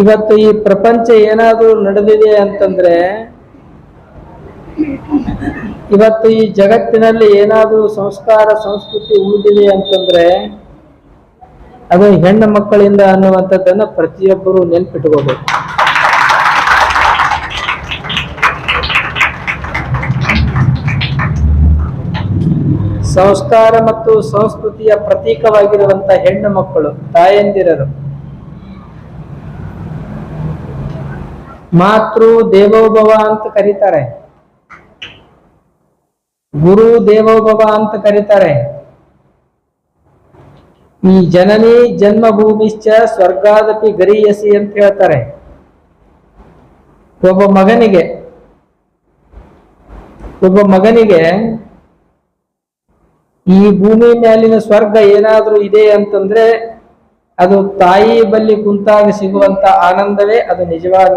ಇವತ್ತು ಈ ಪ್ರಪಂಚ ಏನಾದ್ರೂ ನಡೆದಿದೆ ಅಂತಂದ್ರೆ, ಇವತ್ತು ಈ ಜಗತ್ತಿನಲ್ಲಿ ಏನಾದರೂ ಸಂಸ್ಕಾರ, ಸಂಸ್ಕೃತಿ ಉಳಿದಿದೆ ಅಂತಂದ್ರೆ, ಅದು ಹೆಣ್ಣು ಮಕ್ಕಳಿಂದ ಅನ್ನುವಂಥದ್ದನ್ನ ಪ್ರತಿಯೊಬ್ಬರು ನೆನ್ಪಿಟ್ಕೋಬೇಕು. ಸಂಸ್ಕಾರ ಮತ್ತು ಸಂಸ್ಕೃತಿಯ ಪ್ರತೀಕವಾಗಿರುವಂತ ಹೆಣ್ಣು ಮಕ್ಕಳು, ತಾಯಂದಿರರು ಮಾತೃ ದೇವೋಭವ ಅಂತ ಕರೀತಾರೆ. ಗುರು ದೇವೋಭವ ಅಂತ ಕರೀತಾರೆ. ಈ ಜನನಿ ಜನ್ಮಭೂಮಿಶ್ಚ ಸ್ವರ್ಗಾದಪಿ ಗರಿಯಸಿ ಅಂತ ಹೇಳ್ತಾರೆ. ಒಬ್ಬ ಮಗನಿಗೆ ಒಬ್ಬ ಮಗನಿಗೆ ಈ ಭೂಮಿ ಮೇಲಿನ ಸ್ವರ್ಗ ಏನಾದ್ರೂ ಇದೆ ಅಂತಂದ್ರೆ ಅದು ತಾಯಿ ಬಲ್ಲಿ ಕುಂತಾಗ ಸಿಗುವಂತ ಆನಂದವೇ ಅದು ನಿಜವಾದ